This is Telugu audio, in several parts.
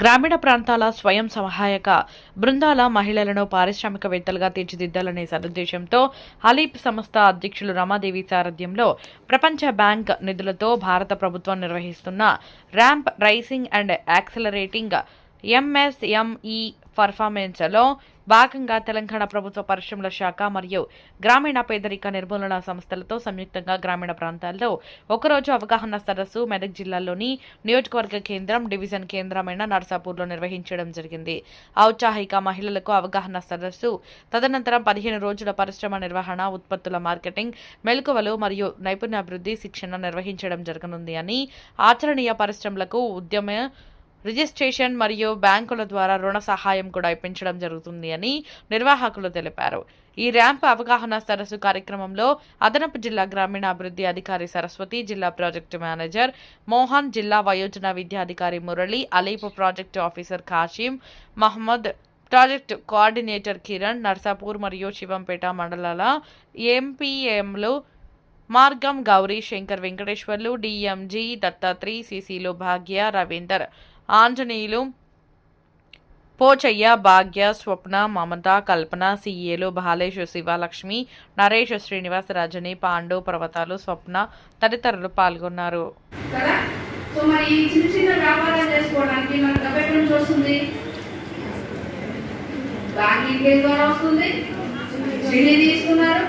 గ్రామీణ ప్రాంతాల స్వయం సహాయక బృందాల మహిళలను పారిశ్రామికవేత్తలుగా తీర్చిదిద్దాలనే సదుద్దేశంతో హలీప్ సంస్థ అధ్యక్షులు రమాదేవి సారథ్యంలో ప్రపంచ బ్యాంక్ నిధులతో భారత ప్రభుత్వం నిర్వహిస్తున్న ramp raising and accelerating MSME పర్ఫార్మెన్స్లో భాగంగా తెలంగాణ ప్రభుత్వ పరిశ్రమల శాఖ మరియు గ్రామీణ పేదరిక నిర్మూలన సంస్థలతో సంయుక్తంగా గ్రామీణ ప్రాంతాల్లో ఒకరోజు అవగాహన సరస్సు మెదక్ జిల్లాలోని నియోజకవర్గ కేంద్రం డివిజన్ కేంద్రమైన నర్సాపూర్లో నిర్వహించడం జరిగింది. ఔత్సాహిక మహిళలకు అవగాహన సరస్సు తదనంతరం పదిహేను రోజుల పరిశ్రమ నిర్వహణ ఉత్పత్తుల మార్కెటింగ్ మెలకువలు మరియు నైపుణ్యాభివృద్ధి శిక్షణ నిర్వహించడం జరగనుంది అని ఆచరణీయ పరిశ్రమలకు ఉద్యమ రిజిస్ట్రేషన్ మరియు బ్యాంకుల ద్వారా రుణ సహాయం కూడా ఇప్పించడం జరుగుతుంది అని నిర్వాహకులు తెలిపారు. ఈ ర్యాంప్ అవగాహన సరస్సు కార్యక్రమంలో అదనపు జిల్లా గ్రామీణాభివృద్ధి అధికారి సరస్వతి జిల్లా ప్రాజెక్టు మేనేజర్ మోహన్ జిల్లా వయోజన విద్యాధికారి Murali అలీపు project officer Kasim Mohammed project coordinator Kiran Narsapur మరియు శివంపేట మండలాల ఎంపీఎంలు మార్గం గౌరీ శంకర్ వెంకటేశ్వర్లు డిఎంజీ దత్తాత్రి సిసిలు భాగ్య రవీందర్ ఆంజనేయులు పోచయ్య భాగ్య స్వప్న మమత కల్పన సిఏలు బాలేష్ శివలక్ష్మి నరేష్ శ్రీనివాస్ రజని పాండు పర్వతాలు స్వప్న తదితరులు పాల్గొన్నారు. సో మరి ఈ చిన్న చిన్న చేసుకోవడానికి మనకు నుంచి వస్తుంది. బ్యాంక్ ద్వారా వస్తుంది? తీసుకున్నారు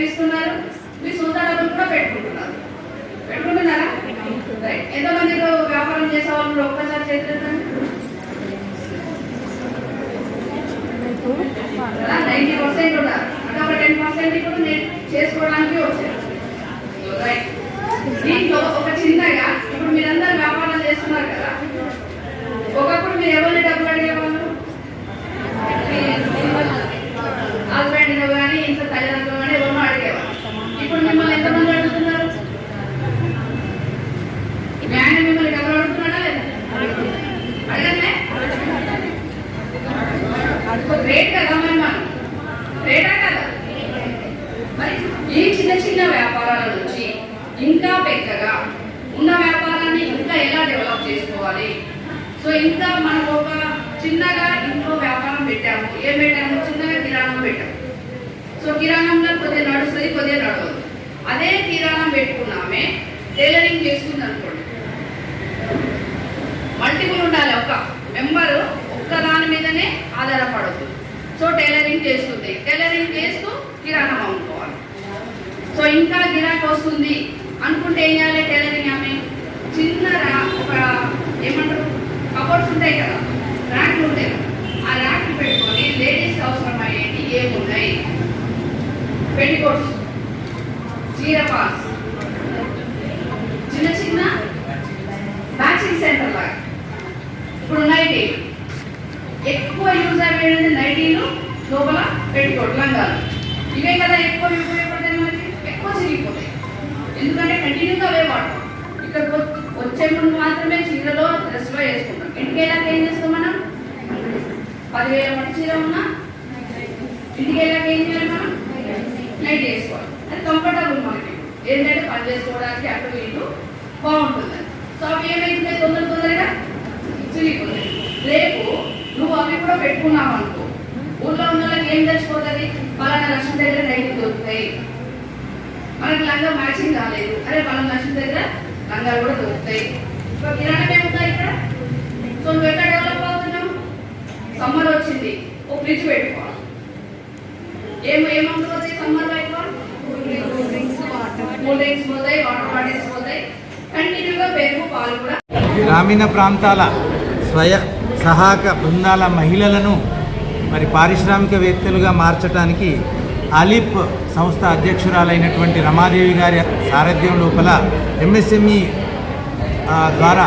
తీసుకున్నారు మీ సొంత డబ్బులు కూడా పెట్టుకుంటున్నారు. పెట్టుకుంటున్నారా? రైట్ ఎంతమంది వ్యాపారం చేసే వాళ్ళు ఒక్కసారి చేతులు నైంటీ పర్సెంట్ ఉన్నారు. అంటే టెన్ పర్సెంట్ ఇప్పుడు నేను చేసుకోవడానికి వచ్చాను. రైట్ దీంట్లో ఒక చిన్నగా ఇప్పుడు మీరందరూ వ్యాపారం చేస్తున్నారు కదా ఒకప్పుడు మీరు ఎవరిని డబ్బులు అడిగేవాళ్ళు హస్బెండ్ కానీ ఇంట్లో తల్లిదండ్రులు కానీ ఎవరినో అడిగేవాళ్ళు ఇప్పుడు మిమ్మల్ని ఎంతమంది అడుగుతున్నారు మీ ఆయన మిమ్మల్ని డబ్బులు అడుగుతున్నాడా లేదా అడగలే రేట్ కదా మరి మనం? రేటా కదా? మరి ఈ చిన్న చిన్న వ్యాపారాల నుంచి ఇంకా పెద్దగా ఉన్న వ్యాపారాన్ని ఇంకా ఎలా డెవలప్ చేసుకోవాలి? సో ఇంకా మనం ఒక చిన్నగా ఇంట్లో వ్యాపారం పెట్టాము. ఏం పెట్టాము? చిన్నగా కిరాణం పెట్టాము సో కిరాణంలో కొద్దిగా నడుస్తుంది కొద్దిగా నడవదు. అదే కిరాణం పెట్టుకున్నామే టైలరింగ్ చేసుకుంది అనుకోండి ఆధారపడద్దు సో టైలరింగ్ చేస్తుంది. టైలరింగ్ చేస్తూ కిరాణం అమ్ముకోవాలి. సో ఇంకా గిరాకీ వస్తుంది. అనుకుంటే ఏం చేయాలి టైలరింగ్ ఆమె? చిన్న రా ఒక ఏమంటారు? కబోర్డ్స్ ఉంటాయి కదా ర్యాక్లు ఉంటాయి ఆ ర్యాక్ పెట్టుకొని లేడీస్ అవసరం ఏమున్నాయి? పెళ్ళికోట్స్ చీర పాస్ చిన్న చిన్న మ్యాచింగ్ సెంటర్ లాగా. ఇప్పుడు ఉన్నాయి ఎక్కువ యూజ్ అయ్యేది నైటీలు లోపల పెట్టుకోవడం లంగాలు. ఇవే కదా ఎక్కువ ఉపయోగపడతాయి మనకి? ఎక్కువ చిరిగిపోతాయి. ఎందుకంటే కంటిన్యూగా అవే వాడతాం. ఇక్కడ వచ్చే ముందు మాత్రమే చీరలో డ్రెస్లో వేసుకుంటాం. ఇంటికి వెళ్ళాక ఏం చేస్తాం మనం? పదివేల మంది చీర ఉన్నా ఇంటికి వెళ్ళాక ఏం చేయాలి మనం? నైట్ వేసుకోవాలి. అది కంఫర్టబుల్ మనకి. ఏంటంటే పని చేసుకోవడానికి అటు ఇటు బాగుంటుంది. సో అవి ఏమైతుంది తొందర తొందరగా చిరిగిపోతాయి. రేపు నువ్వు అవి కూడా పెట్టుకున్నావు అనుకో. ఊళ్ళో ఉన్న వాళ్ళకి ఏం తెచ్చిపోతుంది పలానా లక్ష్మి దగ్గర నైట్ దొరుకుతాయి. మనకి లంగా మ్యాచింగ్ కాలేదు. అరే పలానా లక్ష్మి దగ్గర లంగాలు కూడా దొరుకుతాయి. సో కిరాణం ఇక్కడ? సో నువ్వు ఎక్కడ డెవలప్ అవుతున్నావు? సమ్మర్ వచ్చింది. ఓ ఫ్రిడ్జ్ పెట్టుకోవాలి ఏం ఏమవుతుంది సమ్మర్ ఎక్కువ? కూల్ డ్రింక్స్ పోతాయి వాటర్ బాటిల్స్ పోతాయి. కంటిన్యూగా పెరుగు పాలు కూడా. గ్రామీణ ప్రాంతాల స్వయ సహాక బృందాల మహిళలను మరి పారిశ్రామికవేత్తలుగా మార్చడానికి అలీప్ సంస్థ అధ్యక్షురాలైనటువంటి రమాదేవి గారి సారథ్యం లోపల ఎంఎస్ఎంఈ ద్వారా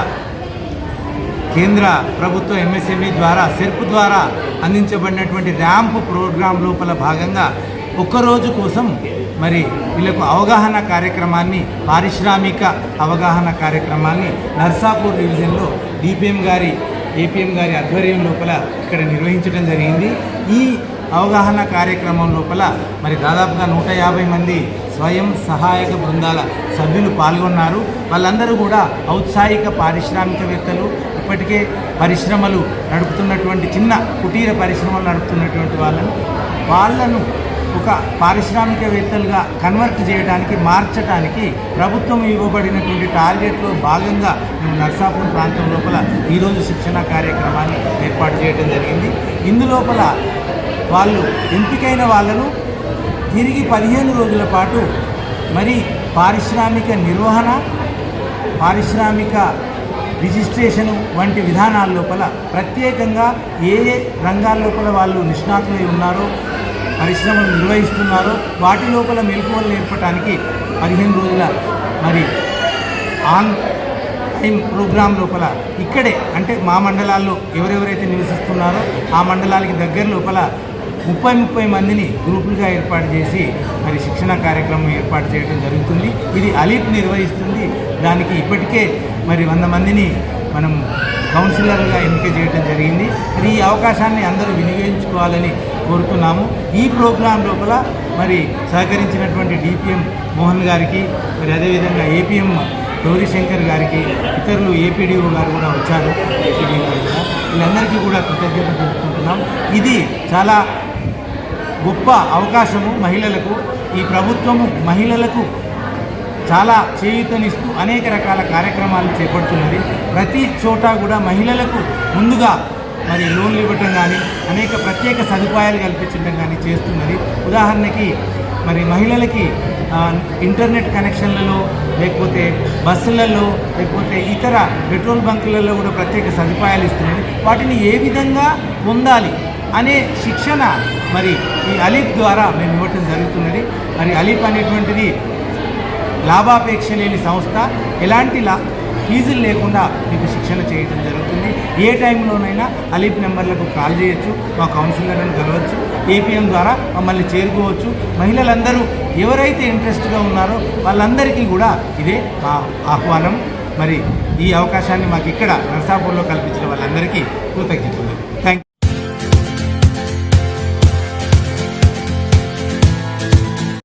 కేంద్ర ప్రభుత్వ ఎంఎస్ఎంఈ ద్వారా సెర్ప్ ద్వారా అందించబడినటువంటి ర్యాంప్ ప్రోగ్రాం లోపల భాగంగా ఒక్కరోజు కోసం మరి వీళ్ళకు అవగాహన కార్యక్రమాన్ని పారిశ్రామిక అవగాహన కార్యక్రమాన్ని నర్సాపూర్ డివిజన్లో డిపిఎం గారి ఏపీఎం గారి ఆధ్వర్యం లోపల ఇక్కడ నిర్వహించడం జరిగింది. ఈ అవగాహన కార్యక్రమం లోపల మరి దాదాపుగా నూట యాభై మంది స్వయం సహాయక బృందాల సభ్యులు పాల్గొన్నారు. వాళ్ళందరూ కూడా ఔత్సాహిక పారిశ్రామికవేత్తలు ఇప్పటికే పరిశ్రమలు నడుపుతున్నటువంటి చిన్న కుటీర పరిశ్రమలు నడుపుతున్నటువంటి వాళ్ళను వాళ్ళను ఒక పారిశ్రామికవేత్తలుగా కన్వర్ట్ చేయడానికి మార్చడానికి ప్రభుత్వం ఇవ్వబడినటువంటి టార్గెట్లో భాగంగా మేము నర్సాపూర్ ప్రాంతం లోపల ఈరోజు శిక్షణ కార్యక్రమాన్ని ఏర్పాటు చేయడం జరిగింది. ఇందులోపల వాళ్ళు ఎంపికైన వాళ్ళను తిరిగి పదిహేను రోజుల పాటు మరి పారిశ్రామిక నిర్వహణ పారిశ్రామిక రిజిస్ట్రేషన్ వంటి విధానాల లోపల ప్రత్యేకంగా ఏ ఏ రంగాల లోపల వాళ్ళు నిష్ణాతులై ఉన్నారో పరిశ్రమలు నిర్వహిస్తున్నారో వాటి లోపల మెలకువలు నేర్పడానికి పదిహేను రోజుల మరి ఆన్ టైం ప్రోగ్రాం లోపల ఇక్కడే అంటే మా మండలాల్లో ఎవరెవరైతే నివసిస్తున్నారో ఆ మండలాలకి దగ్గర లోపల ముప్పై ముప్పై మందిని గ్రూపులుగా ఏర్పాటు చేసి మరి శిక్షణ కార్యక్రమం ఏర్పాటు చేయడం జరుగుతుంది. ఇది అలీప్ నిర్వహిస్తుంది. దానికి ఇప్పటికే మరి వంద మందిని మనం కౌన్సిలర్గా ఎన్నిక చేయడం జరిగింది. మరి ఈ అవకాశాన్ని అందరూ వినియోగించుకోవాలని కోరుతున్నాము. ఈ ప్రోగ్రాం లోపల మరి సహకరించినటువంటి డిపిఎం మోహన్ గారికి మరి అదేవిధంగా ఏపీఎం గౌరీశంకర్ గారికి ఇతరులు ఏపీడీఓ గారు కూడా వచ్చారు. ఏపీడీఓ గారు కూడా. వీళ్ళందరికీ కూడా కృతజ్ఞత తెలుపుకుంటున్నాం. ఇది చాలా గొప్ప అవకాశము మహిళలకు. ఈ ప్రభుత్వము మహిళలకు చాలా చేయూతనిస్తూ అనేక రకాల కార్యక్రమాలు చేపడుతున్నది. ప్రతి చోట కూడా మహిళలకు ముందుగా మరి లోన్లు ఇవ్వటం కానీ అనేక ప్రత్యేక సదుపాయాలు కల్పించడం కానీ చేస్తున్నది. ఉదాహరణకి మరి మహిళలకి ఇంటర్నెట్ కనెక్షన్లలో లేకపోతే బస్సులలో లేకపోతే ఇతర పెట్రోల్ బంకులలో కూడా ప్రత్యేక సదుపాయాలు ఇస్తున్నది. వాటిని ఏ విధంగా పొందాలి అనే శిక్షణ మరి ఈ అలీప్ ద్వారా మేము ఇవ్వటం జరుగుతున్నది. మరి అలీఫ్ అనేటువంటిది లాభాపేక్ష లేని సంస్థ. ఎలాంటి లా ఫీజులు లేకుండా మీకు శిక్షణ చేయడం జరుగుతుంది. ఏ టైంలోనైనా అలీప్ నెంబర్లకు కాల్ చేయొచ్చు మా కౌన్సిలర్లను కలవచ్చు ఏపీఎం ద్వారా మమ్మల్ని చేరుకోవచ్చు. మహిళలందరూ ఎవరైతే ఇంట్రెస్ట్గా ఉన్నారో వాళ్ళందరికీ కూడా ఇదే మా ఆహ్వానం. మరి ఈ అవకాశాన్ని మాకు ఇక్కడ నర్సాపూర్లో కల్పించిన వాళ్ళందరికీ కృతజ్ఞతలు.